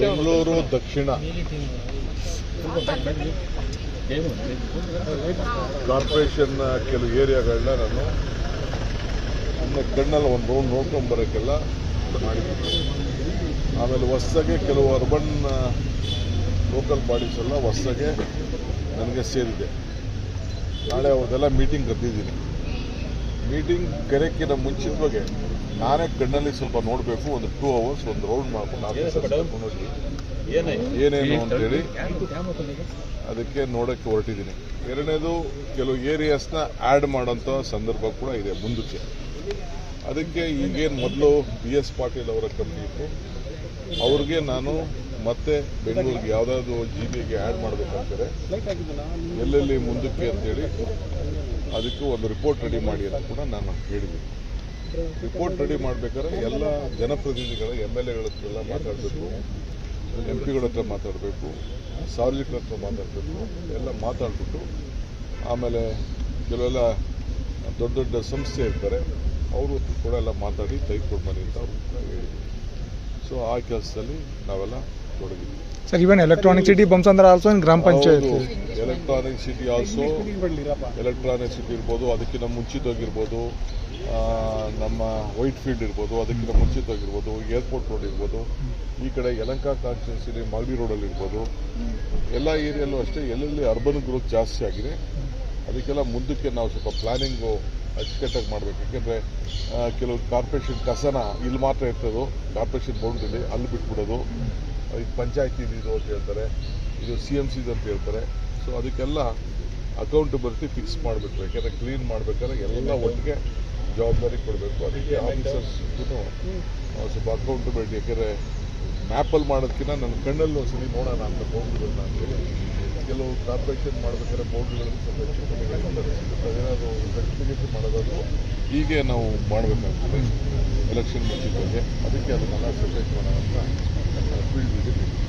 ಬೆಂಗಳೂರು, ದಕ್ಷಿಣ. ಕಾರ್ಪೊರೇಷನ್ನ ಕೆಲವು ಏರಿಯಾಗಳನ್ನ ನಾನು ಸುಮ್ಮನೆ ಕಣ್ಣಲ್ಲಿ ಒಂದು ರೌಂಡ್ ನೋಡ್ಕೊಂಡು ಬರೋಕ್ಕೆಲ್ಲ ಮಾಡಿದ್ದೀನಿ. ಆಮೇಲೆ ಹೊಸ್ದಾಗೆ ಕೆಲವು ಅರ್ಬನ್ ಲೋಕಲ್ ಬಾಡೀಸ್ ಎಲ್ಲ ಹೊಸ್ದಾಗೆ ನನಗೆ ಸೇರಿದೆ. ನಾಳೆ ಅವ್ರದ್ದೆಲ್ಲ ಮೀಟಿಂಗ್ ಕರೆದಿದ್ದೀನಿ. ಮೀಟಿಂಗ್ ಕರೆಕ್ಕಿನ ಮುಂಚಿತವಾಗಿ ನಾನೇ ಕಣ್ಣಲ್ಲಿ ಸ್ವಲ್ಪ ನೋಡಬೇಕು ಒಂದು ಟೂ ಅವರ್ಸ್ ಒಂದು ರೌಂಡ್ ಮಾಡ್ಕೊಂಡು ಏನೇನು ಅಂತೇಳಿ? ಅದಕ್ಕೆ ನೋಡೋಕ್ಕೆ ಹೊರಟಿದ್ದೀನಿ. ಎರಡನೇದು ಕೆಲವು ಏರಿಯಾಸ್ನ ಆ್ಯಡ್ ಮಾಡೋಂಥ ಸಂದರ್ಭ ಕೂಡ ಇದೆ ಮುಂದಕ್ಕೆ. ಅದಕ್ಕೆ ಈಗೇನು ಮೊದಲು ಬಿ ಎಸ್ ಪಾಟೀಲ್ ಅವರ ಕಂಪ್ನಿ ಇತ್ತು. ಅವ್ರಿಗೆ ನಾನು ಮತ್ತೆ ಬೆಂಗಳೂರಿಗೆ ಯಾವುದಾದ್ರು ಜಿ ಬಿಗೆ ಆ್ಯಡ್ ಮಾಡಬೇಕಂತಾರೆ ಎಲ್ಲೆಲ್ಲಿ ಮುಂದಕ್ಕೆ ಅಂತೇಳಿ ಅದಕ್ಕೆ ಒಂದು ರಿಪೋರ್ಟ್ ರೆಡಿ ಮಾಡಿ ಅಂತ ಕೂಡ ನಾನು ಹೇಳಿದ್ದೀನಿ. ರಿಪೋರ್ಟ್ ರೆಡಿ ಮಾಡಬೇಕಾದ್ರೆ ಎಲ್ಲ ಜನಪ್ರತಿನಿಧಿಗಳ ಎಂ ಎಲ್ ಎಗಳ ಹತ್ರ ಎಲ್ಲ ಮಾತಾಡಬೇಕು ಎಂ ಪಿಗಳ ಹತ್ರ ಮಾತಾಡಬೇಕು ಸಾರ್ವಜನಿಕರ ಹತ್ರ ಮಾತಾಡಬೇಕು ಎಲ್ಲ ಮಾತಾಡ್ಬಿಟ್ಟು ಆಮೇಲೆ ಕೆಲವೆಲ್ಲ ದೊಡ್ಡ ದೊಡ್ಡ ಸಂಸ್ಥೆ ಇರ್ತಾರೆ ಅವರು ಕೂಡ ಎಲ್ಲ ಮಾತಾಡಿ ತೆಗೆದುಕೊಂಡು ಬನ್ನಿ ಅಂತ ಅವರು ಕೂಡ ಹೇಳಿದ್ವಿ ಸೊ ಆ ಕೆಲಸದಲ್ಲಿ ನಾವೆಲ್ಲ Sir, even electronic city bumps under also in Gram Panchayat. Electronic city also electronic city ಇರ್ಬೋದು ಅದಕ್ಕಿಂತ ಮುಂಚಿತವಾಗಿರ್ಬೋದು ನಮ್ಮ ವೈಟ್ ಫೀಲ್ಡ್ ಇರ್ಬೋದು ಅದಕ್ಕಿಂತ ಮುಂಚಿತವಾಗಿರ್ಬೋದು ಏರ್ಪೋರ್ಟ್ ರೋಡ್ ಇರ್ಬೋದು ಈ ಕಡೆ ಯಲಂಕ ಕಾನ್ಸ್ಟಿಟ್ಯೂನ್ಸಿಲಿ ಮಾಗಡಿ ರೋಡಲ್ಲಿ ಇರ್ಬೋದು. ಎಲ್ಲ ಏರಿಯಲ್ಲೂ ಅಷ್ಟೇ ಎಲ್ಲೆಲ್ಲಿ ಅರ್ಬನ್ ಗ್ರೋತ್ ಜಾಸ್ತಿ ಆಗಿದೆ ಅದಕ್ಕೆಲ್ಲ ಮುಂದಕ್ಕೆ ನಾವು ಸ್ವಲ್ಪ ಪ್ಲಾನಿಂಗು ಅಚ್ಚುಕಟ್ಟಾಗಿ ಮಾಡಬೇಕು. ಯಾಕೆಂದರೆ ಕೆಲವು ಕಾರ್ಪೊರೇಷನ್ ಕಸನ ಇಲ್ಲಿ ಮಾತ್ರ ಇರ್ತದೋ. ಕಾರ್ಪೊರೇಷನ್ ಬೌಂಡ್ರಿಲಿ ಅಲ್ಲಿ ಬಿಟ್ಬಿಡೋದು. ಇದು ಪಂಚಾಯತಿ ಇದು ಅಂತ ಹೇಳ್ತಾರೆ. ಇದು ಸಿ ಎಂ ಸಿದು ಅಂತ ಹೇಳ್ತಾರೆ. ಸೊ ಅದಕ್ಕೆಲ್ಲ ಅಕೌಂಟ್ ಬರ್ತಿ ಫಿಕ್ಸ್ ಮಾಡಬೇಕು. ಯಾಕೆಂದರೆ ಕ್ಲೀನ್ ಮಾಡಬೇಕಾದ್ರೆ ಎಲ್ಲ ಒಟ್ಟಿಗೆ ಜವಾಬ್ದಾರಿ ಕೊಡಬೇಕು. ಅದಕ್ಕೆ ಆಫೀಸರ್ಸ್ ಸ್ವಲ್ಪ ಅಕೌಂಟಬಿಲಿಟಿ ಯಾಕೆಂದರೆ ಮ್ಯಾಪಲ್ಲಿ ಮಾಡೋದಕ್ಕಿಂತ ನನ್ನ ಕಣ್ಣಲ್ಲಿ ಸರಿ ನೋಡೋಣ ಅಂತ ಬೌಂಡ್ರಿಗಳನ್ನ ಅಂತೇಳಿ ಕೆಲವು ಕಾರ್ಪೊರೇಷನ್ ಮಾಡಬೇಕಾದ್ರೆ ಬೌಂಡ್ಗಳನ್ನು ಸ್ವಲ್ಪ ಹೆಚ್ಚು ಕಡಿಮೆ ಸರ್ಟಿಫಿಕೇಷನ್ ಮಾಡೋದಾದ್ರು ಹೀಗೆ ನಾವು ಮಾಡಬೇಕಾಗ್ತದೆ. ಎಲೆಕ್ಷನ್ ಮುಂಚಿತವಾಗಿ ಅದಕ್ಕೆ ಅದನ್ನೆಲ್ಲ ಸೆಪರೇಟ್ ಮಾಡೋಣ ಅಂತ ಫೀಲ್ಡ್ ವಿಸಿಟ್